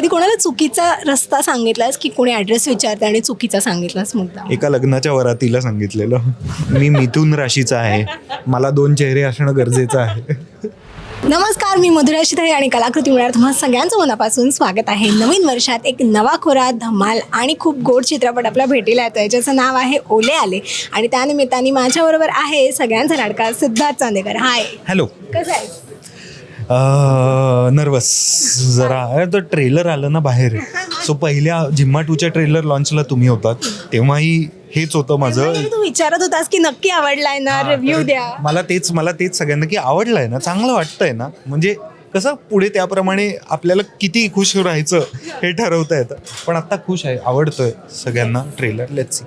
कधी कोणाला चुकीचा रस्ता सांगितलास की कोणी ॲड्रेस विचारते आणि चुकीचा सांगितलास मुद्दा एका लग्नाच्या वरातीला सांगितलेलं. मी मिथून राशीचा आहे. मला दोन चेहरे असणं गरजेचं आहे. नमस्कार मी मधुरा शितळे आणि कलाकृती मिळणार तुम्हाला सगळ्यांचं मनापासून स्वागत आहे. नवीन वर्षात एक नवा खोरा धमाल आणि खूप गोड चित्रपट आपल्या भेटीला येतोय ज्याचं नाव आहे ओले आले. आणि त्यानिमित्ताने माझ्याबरोबर आहे सगळ्यांचा लाडका सिद्धार्थ चांदेकर. हाय हॅलो कसं आहे नर्वस जरा अरे तो ट्रेलर आलं ना बाहेर. सो पहिल्या झिम्मा टूच्या ट्रेलर लॉन्चला तुम्ही होतात. तेव्हाही हेच होतं माझं. तू विचारत होतास की नक्की आवडलाय ना रिव्ह्यू द्या. मला तेच मला तेच सगळ्यांना की आवडलंय ना चांगलं वाटतंय ना. म्हणजे कसं पुढे त्याप्रमाणे आपल्याला किती खुश राहायचं हे ठरवता येतं. पण आता खुश आहे आवडतोय सगळ्यांना ट्रेलर लेट्स सी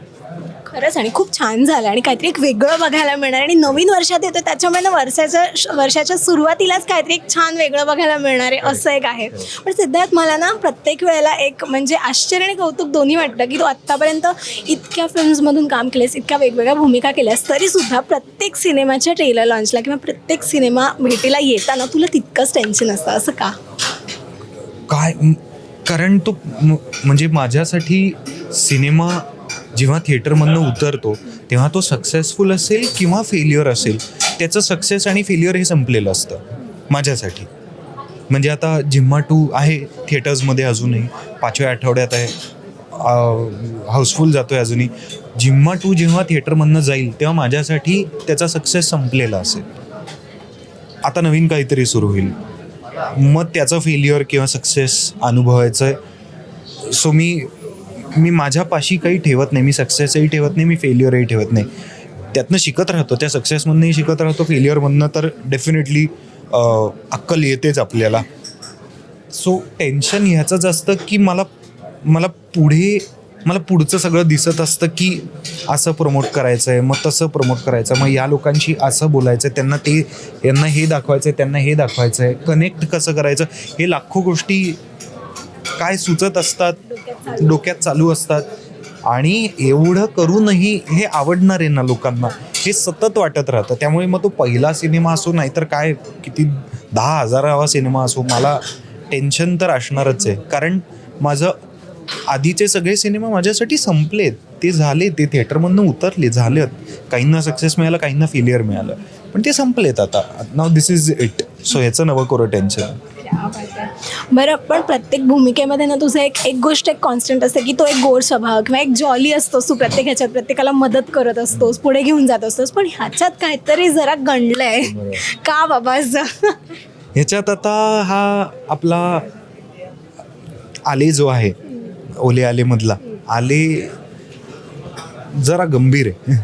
खरंच आणि खूप छान झालं आणि काहीतरी एक वेगळं बघायला मिळणार आणि नवीन वर्षात येतं त्याच्यामुळे ना वर्षाच्या वर्षाच्या सुरुवातीलाच काहीतरी एक छान वेगळं बघायला मिळणार आहे असं एक आहे. पण सिद्धार्थ मला ना प्रत्येक वेळेला एक म्हणजे आश्चर्य आणि कौतुक दोन्ही वाटतं की तू आत्तापर्यंत इतक्या फिल्म्समधून काम केलेस इतक्या वेगवेगळ्या भूमिका केल्यास तरीसुद्धा प्रत्येक सिनेमाच्या ट्रेलर लॉन्चला किंवा प्रत्येक सिनेमा भेटीला येताना तुला तितकंच टेन्शन असतं असं का? काय कारण तो म्हणजे माझ्यासाठी सिनेमा जेव्हा थिएटरमधनं उतरतो तेव्हा तो सक्सेसफुल असेल किंवा फेल्युअर असेल त्याचं सक्सेस आणि फेल्युअर हे संपलेलं असतं माझ्यासाठी. म्हणजे आता जिम्मा टू आहे थिएटर्समध्ये अजूनही पाचव्या आठवड्यात आहे हाऊसफुल जातो आहे अजूनही. जिम्मा टू जेव्हा थिएटरमधनं जाईल तेव्हा माझ्यासाठी त्याचा सक्सेस संपलेला असेल. आता नवीन काहीतरी सुरू होईल. मग त्याचं फेल्युअर किंवा सक्सेस अनुभवायचं आहे सो मी मी माझ्यापाशी काही ठेवत नाही मी सक्सेसही ठेवत नाही मी फेल्युअरही ठेवत नाही. त्यातनं शिकत राहतो त्या सक्सेसमधनंही शिकत राहतो फेल्युअरमधनं तर डेफिनेटली अक्कल येतेच आपल्याला. सो टेन्शन ह्याचंच असतं की मला मला पुढे मला पुढचं सगळं दिसत असतं की असं प्रमोट करायचं आहे मग तसं प्रमोट करायचं मग या लोकांशी असं बोलायचं आहे त्यांना ते यांना हे दाखवायचं आहे त्यांना हे दाखवायचं आहे कनेक्ट कसं करायचं हे लाखो गोष्टी काय सुचत असतात? डोक्यात चालू असतात. आणि एवढं करूनही हे आवडणार आहे ना लोकांना? हे सतत वाटत राहतं. त्यामुळे मग तो पहिला सिनेमा असो नाहीतर काय किती दहा हजारावा सिनेमा असो मला टेन्शन तर असणारच आहे. कारण माझं आधीचे सगळे सिनेमा माझ्यासाठी संपलेत. ते झाले ते थिएटरमधनं उतरले झालेत. काहींना सक्सेस मिळालं काहींना फेलियर मिळालं. पण ते संपलेत आता. नाव दिस इज इट सो ह्याचं नवं करो टेन्शन बरं पण प्रत्येक भूमिकेमध्ये ना तुझं एक एक गोष्ट एक कॉन्स्टंट असते की तो एक गोड स्वभाव किंवा एक जॉली असतोस तू प्रत्येक ह्याच्यात प्रत्येकाला मदत करत असतोस पुढे घेऊन जात असतोस पण ह्याच्यात काहीतरी जरा गणलंय का बाबा ह्याच्यात आता हा आपला आले जो आहे ओले आले मधला आले जरा गंभीर आहे.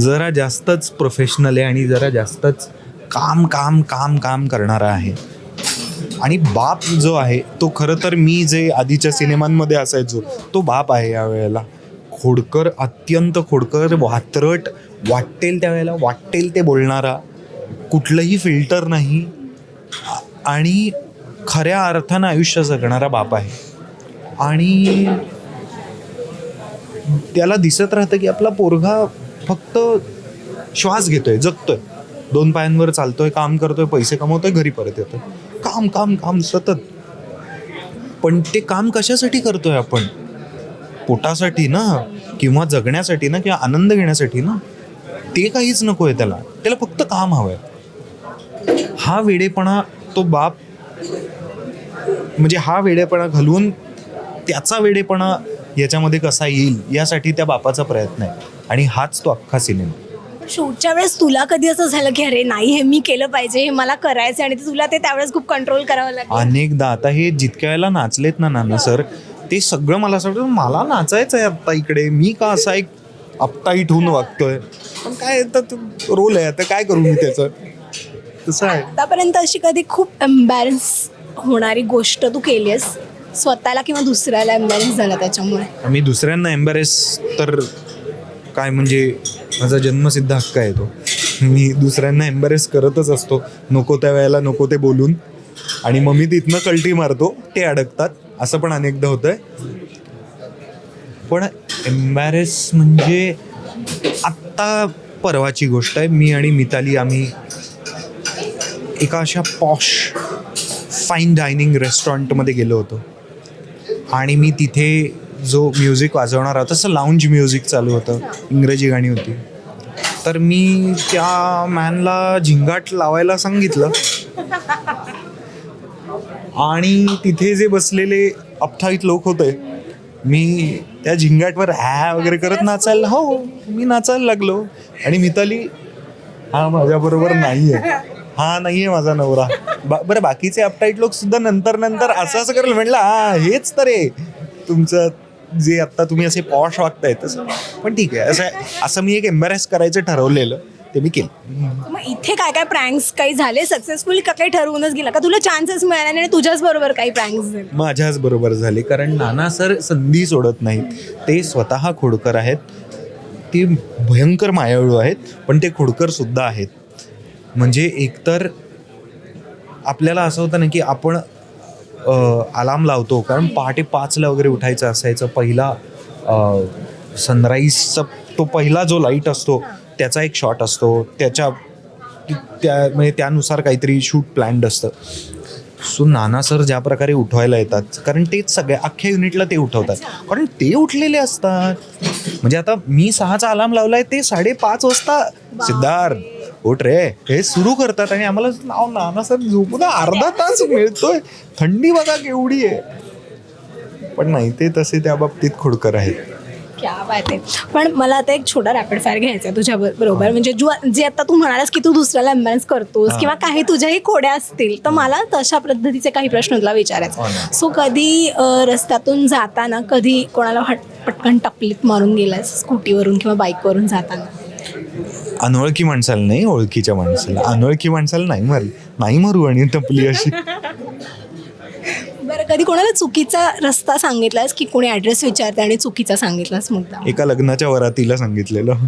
जरा जास्तच प्रोफेशनल आहे आणि जरा जास्तच काम काम काम काम करणारा आहे. आणि बाप जो आहे तो खरं तर मी जे आधीच्या सिनेमांमध्ये असायचो तो बाप आहे या वेळेला. खोडकर अत्यंत खोडकर वात्रट वाटेल त्यावेळेला वाटेल ते बोलणारा. कुठलंही फिल्टर नाही. आणि खऱ्या अर्थानं आयुष्य जगणारा बाप आहे. आणि त्याला दिसत राहतं की आपला पोरगा फक्त श्वास घेतोय जगतोय. दोन पायांवर चालतोय काम करतोय पैसे कमवतोय घरी परत येतोय. काम काम काम सतत. पण ते काम कशासाठी करतोय आपण? पोटासाठी ना? किंवा जगण्यासाठी ना? किंवा आनंद घेण्यासाठी ना? ते काहीच नको आहे त्याला. त्याला फक्त काम हवंय. हा वेडेपणा तो बाप म्हणजे हा वेडेपणा घालवून त्याचा वेडेपणा याच्यामध्ये कसा येईल यासाठी त्या बापाचा प्रयत्न आहे. आणि हाच तो अख्खा सिनेमा. शूटच्या वेळेस तुला कधी असं झालं की अरे नाही हे मी केलं पाहिजे हे मला करायचं आणि तुला ते त्यावेळेस खूप कंट्रोल करावं लागलं? अनेकदा. आता हे जितक्या वेळेला नाचलेत ना नाना सर ते सगळं मला असं वाटतं मला नाचायचं आहे आत्ता इकडे. मी का असा एक अपटाईट होऊन वागतोय? पण काय रोल आहे आता काय करू मी त्याचं? तसं आहे. आतापर्यंत अशी कधी खूप एम्बॅरन्स होणारी गोष्ट तू केली आहेस स्वतःला किंवा दुसऱ्याला एम्बॅरन्स झाला त्याच्यामुळे? मी दुसऱ्यांना एम्बॅरेस तर काय म्हणजे माझा जन्मसिद्ध हक्क आहे तो. मी दुसऱ्यांना एम्बॅरेस करतच असतो. नको त्या वेळेला नको ते बोलून. आणि मग मी तिथनं कल्टी मारतो ते अडकतात. असं पण अनेकदा होतंय. पण एम्बॅरेस म्हणजे आत्ता परवाची गोष्ट आहे. मी आणि मिताली आम्ही एका अशा पॉश फाईन डायनिंग रेस्टॉरंटमध्ये गेलो होतो. आणि मी तिथे जो म्युझिक वाजवणार होता तसं लाऊंज म्युझिक चालू होतं. इंग्रजी गाणी होती. तर मी त्या मॅनला झिंगाट लावायला सांगितलं. आणि तिथे जे बसलेले अपठाईत लोक होते मी त्या झिंगाटवर हॅ वगैरे करत नाचायला हो मी नाचायला लागलो. आणि मिताली हा माझ्याबरोबर नाहीये. हा नाहीये माझा नवरा. बा- बरं बाकीचे अपटाईट लोक सुद्धा नंतर नंतर असं असं करेल म्हणलं हा हेच तर आहे. तुमचं जे आता तुम्ही असे पॉश वागताय तसं. पण ठीक आहे असं असं मी एक एम्बॅरेस करायचं ठरवलेलं ते मी केलं. मग इथे काय काय प्रँक्स काही झाले? सक्सेसफुल का काही ठरवूनच गेला? का तुला चान्सेस मिळाले आणि तुझ्याच बरोबर काही प्रँक्स झाले? माझ्याच बरोबर झाले कारण नाना सर संधी सोडत नाहीत. ते स्वतः खोडकर आहेत. ती भयंकर मायाळू आहेत पण ते खोडकर सुद्धा आहेत. म्हणजे एकतर आपल्याला असं होतं ना की आपण अलार्म लावतो कारण पहाटे पाचला वगैरे उठायचं असायचं. पहिला सनराईजचा तो पहिला जो लाइट असतो त्याचा एक शॉट असतो. त्याच्या त्या म्हणजे त्यानुसार काहीतरी शूट प्लॅन्ड असतं. सो नाना सर ज्या प्रकारे उठवायला येतात कारण तेच सगळ्या अख्ख्या युनिटला ते उठवतात. कारण ते उठलेले असतात. म्हणजे आता मी सहाचा अलार्म लावलाय ते साडेपाच वाजता. सिद्धार्थ उठ रे हे सुरू करतात आणि आम्हाला नाव नाना सर झोपून अर्धा तास मिळतोय. थंडी बघा केवढी आहे. पण नाही ते तसे त्या बाबतीत खोडकर आहेत. क्या बात आहे. पण मला आता एक छोटा रॅपिड फायर घ्यायचा आहे तुझ्या बरोबर. म्हणजे जो जे आता तू म्हणालास की तू दुसऱ्याला एम्बॅलन्स करतोस हा. किंवा काही तुझ्याही खोड्या असतील तर मला तशा पद्धतीचे काही प्रश्न तुला हो विचारायचे. सो कधी अ, रस्त्यातून जाताना कधी कोणाला हट पटकन टपलीत मारून गेलास स्कूटीवरून किंवा बाईकवरून जाताना? अनोळखी माणसाला नाही ओळखीच्या माणसाला. अनोळखी माणसाला नाही मारली नाही मारू आणि टपली अशी. बरं कधी कोणाला चुकीचा रस्ता सांगितलास की कोणी ॲड्रेस विचारते आणि चुकीचा सांगितलास मुद्दा एका लग्नाच्या वरातीला सांगितलेलं.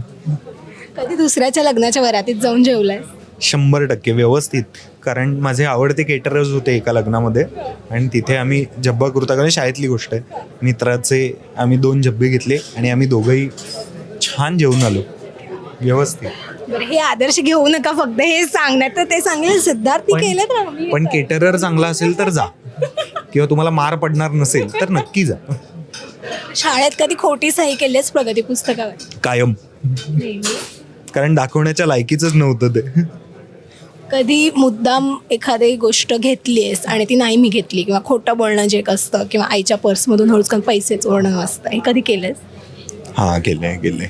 कधी दुसऱ्याच्या लग्नाच्या वरातीत जाऊन जेवलास शंभर टक्के व्यवस्थित. कारण माझे आवडते केटरर्स होते एका लग्नामध्ये आणि तिथे आम्ही जब्बा कुर्ता कारण शाळेतली गोष्ट आहे. मित्राचे आम्ही दोन जब्बे घेतले आणि आम्ही दोघंही छान जेवून आलो. व्यवस्थित. बरं हे आदर्श घेऊ नका फक्त हे सांगण्यात तर ते सांगेल. सिद्धार्थ पण- केलं आम्ही पण केटरर चांगला असेल तर जा. किंवा तुम्हाला मार पडणार नसेल तर नक्की जा. शाळेत कधी खोटी सही केलीस प्रगती पुस्तकावर? कायम. कारण दाखवण्याच्या लायकीचंच नव्हतं ते. कधी मुद्दाम एखादी गोष्ट घेतली आहेस आणि ती नाही मी घेतली किंवा खोटं बोलणं जे एक असतं किंवा आईच्या पर्समधून हळूचकन पैसे चोरणं असतं हे कधी केलंस हा केलंय केलंय.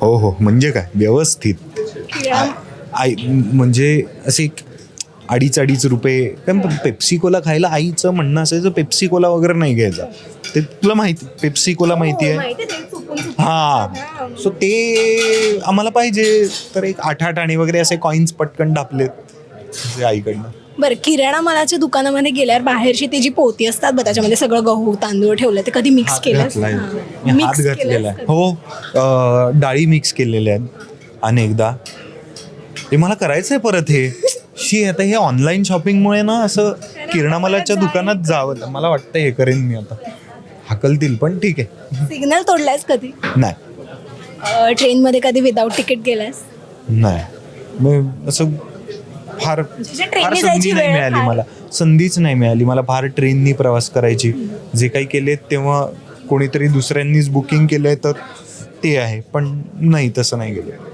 हो हो. म्हणजे काय? व्यवस्थित. आई म्हणजे असे एक अडीच अडीच रुपये. कारण पेप्सी कोला खायला आईचं म्हणणं असायचं पेप्सी कोला वगैरे नाही घ्यायचा. ते तुला माहिती पेप्सी कोला माहिती आहे? माहिती आहे. हा. सो ते आम्हाला पाहिजे. तर एक आठ आठ आणि वगैरे असे कॉईन्स पटकन टापलेत जे आईकडनं. बरं किराणा मालाच्या दुकानामध्ये गेल्यावर बाहेरची ती जी पोती असतात बघ त्याच्यामध्ये सगळं गहू तांदूळ ठेवलं ते कधी मिक्स केलं घातलाय. मी हात घातलेला आहे. हो अं, डाळी मिक्स केलेल्या आहेत अनेकदा. हे मला करायचंय परत हे. शी आता हे ऑनलाईन शॉपिंगमुळे ना असं किराणामालाच्या दुकानात जावं मला वाटतं हे करेन मी आता. हाकलतील पण ठीक आहे. सिग्नल तोडलायस कधी? नाही. ट्रेनमध्ये कधी विदाऊट तिकीट गेलास नाही. मग असं फार म्हणजे फार संधी नाही मिळाली मला. संधीच नाही मिळाली. मला फार ट्रेननी प्रवास करायची. जे काही केले तेव्हा कोणीतरी दुसऱ्यांनीच बुकिंग केलंय तर ते आहे. पण नाही तसं नाही गेलं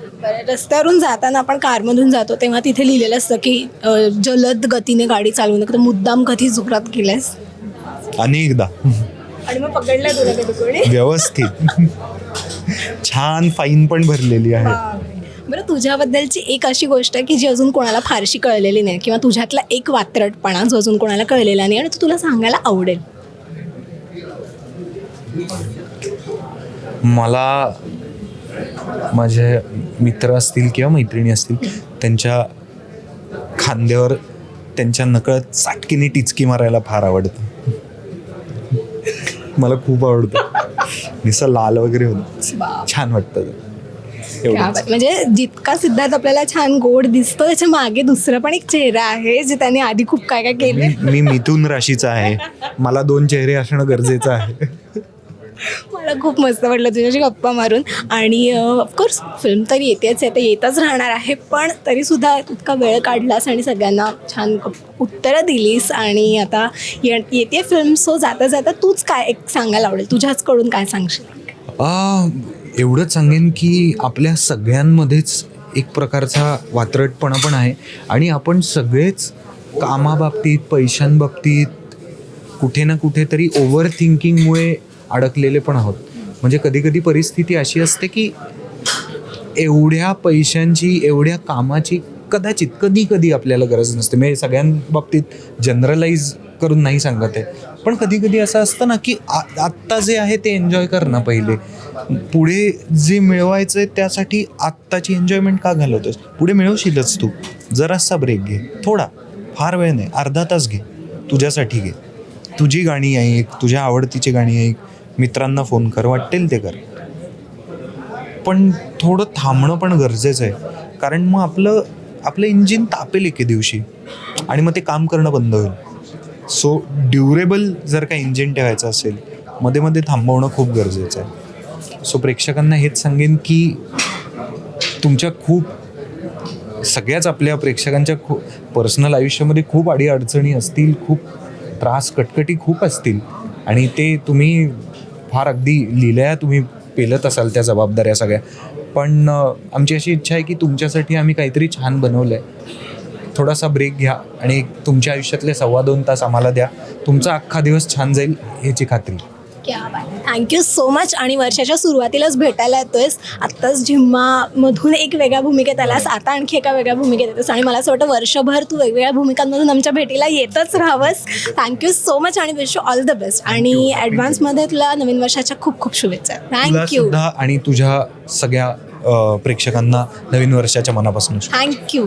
रस्त्यावरून जाताना आपण कारमधून जातो तेव्हा तिथे लिहिलेलं असतं की जलद गतीने गाडी चालवू नका तर मुद्दाम कधी जोरात केल्यास? अनेकदा. आणि मग पकडलं तुला कधी कोणी? व्यवस्थित. छान फाईन पण भरलेली आहे. बरं तुझ्याबद्दलची एक अशी गोष्ट आहे की जी अजून कोणाला फारशी कळलेली नाही किंवा तुझ्यातला एक वात्रटपणा जो अजून कोणाला कळलेला नाही आणि तो तुला सांगायला आवडेल. मला माझे मित्र असतील किंवा मैत्रिणी असतील त्यांच्या खांद्यावर त्यांच्या नकळत चाटकीने टिचकी मारायला फार आवडतं. मला खूप आवडतं. निसं लाल वगैरे होतं. छान वाटतं ते. क्या एवढंच बात. म्हणजे जितका सिद्धार्थ आपल्याला छान गोड दिसतो त्याच्यामागे दुसरा पण एक चेहरा आहे जे त्याने आधी खूप काय काय केले मी मी मिथून राशीचा आहे. मला दोन चेहरे असणं गरजेचं आहे. मला खूप मस्त वाटलं तुझ्याशी गप्पा मारून. आणि ऑफकोर्स फिल्म तर येतेच आहे ते येतच राहणार आहे पण तरीसुद्धा इतका वेळ काढलास आणि सगळ्यांना छान उत्तरं दिलीस. आणि आता ये येते फिल्म सो जाता जाता तूच काय एक सांगायला आवडेल? तुझ्याचकडून काय सांगशील? आ, एवढंच सांगेन की आपल्या सगळ्यांमध्येच एक प्रकारचा वात्रटपणा पण आहे. आणि आपण सगळेच कामाबाबतीत पैशांबाबतीत कुठे ना कुठेतरी ओव्हर थिंकिंगमुळे अडकलेले पण आहोत. म्हणजे कधी कधी परिस्थिती अशी असते की एवढ्या पैशांची एवढ्या कामाची कदाचित कधी कधी आपल्याला गरज नसते. म्हणजे सगळ्यांबाबतीत जनरलाइज करून नाही सांगत आहे. पण कधी कधी असं असतं ना की आ आत्ता जे आहे ते एन्जॉय कर ना पहिले. पुढे जे मिळवायचं आहे त्यासाठी आत्ताची एन्जॉयमेंट का घालवतोस? पुढे मिळवशीलच तू. जरासा ब्रेक घे. थोडा. फार वेळ नाही. अर्धा तास घे. तुझ्यासाठी घे. तुझी गाणी ऐक. तुझ्या आवडतीची गाणी ऐक. मित्रांना फोन कर. वाटेल ते कर. पण थोडं थांबणं पण गरजेचं आहे. कारण मग आपलं आपलं इंजिन तापेल एके दिवशी. आणि मग ते काम करणं बंद होईल. सो ड्युरेबल जर का इंजिन ठेवायचं असेल मध्ये मध्ये थांबवणं खूप गरजेचं आहे. सो प्रेक्षकांना हेच सांगेन की तुमच्या खूप सगळ्याच आपल्या प्रेक्षकांच्या खूप पर्सनल आयुष्यामध्ये खूप अडीअडचणी असतील खूप त्रास कटकटी खूप असतील. आणि ते तुम्ही फार अगदी लिहिल्या तुम्ही पेलत असाल त्या जबाबदाऱ्या सगळ्या. पण आमची अशी इच्छा आहे की तुमच्यासाठी आम्ही काहीतरी छान बनवलं आहे थोडासा ब्रेक घ्या आणि तुमच्या आयुष्यातले सव्वा दोन तास आम्हाला द्या. तुमचा अख्खा दिवस छान जाईल ह्याची खात्री. क्या बात. थँक्यू सो मच आणि वर्षाच्या सुरुवातीलाच भेटायला येतोयस. आत्ताच झिम्मामधून एक वेगळ्या भूमिकेत आलास. आता आणखी एका वेगळ्या भूमिकेत येतोस. आणि मला असं वाटतं वर्षभर तू वेगवेगळ्या भूमिकांमधून आमच्या भेटीला येतच राहावंस. थँक्यू सो मच आणि wish you all the best आणि ॲडव्हान्समध्ये तुला नवीन वर्षाच्या खूप खूप शुभेच्छा. थँक्यू आणि तुझ्या सगळ्या प्रेक्षकांना नवीन वर्षाच्या मनापासून थँक्यू